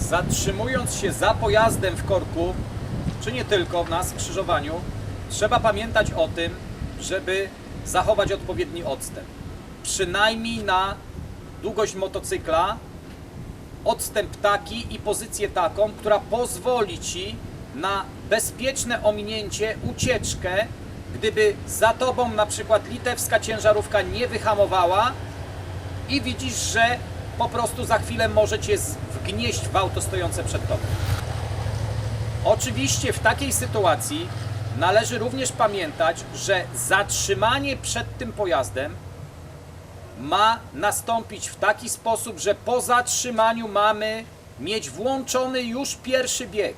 zatrzymując się za pojazdem w korku, czy nie tylko na skrzyżowaniu, trzeba pamiętać o tym, żeby zachować odpowiedni odstęp. Przynajmniej na długość motocykla odstęp taki i pozycję taką, która pozwoli Ci na bezpieczne ominięcie, ucieczkę, gdyby za Tobą na przykład litewska ciężarówka nie wyhamowała i widzisz, że po prostu za chwilę może Cię wgnieść w auto stojące przed Tobą. Oczywiście w takiej sytuacji należy również pamiętać, że zatrzymanie przed tym pojazdem ma nastąpić w taki sposób, że po zatrzymaniu mamy mieć włączony już pierwszy bieg.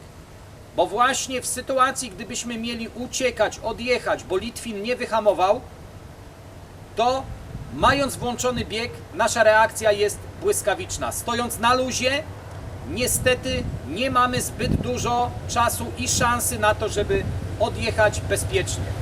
Bo właśnie w sytuacji, gdybyśmy mieli uciekać, odjechać, bo Litwin nie wyhamował, to mając włączony bieg, nasza reakcja jest błyskawiczna. Stojąc na luzie, niestety nie mamy zbyt dużo czasu i szansy na to, żeby odjechać bezpiecznie.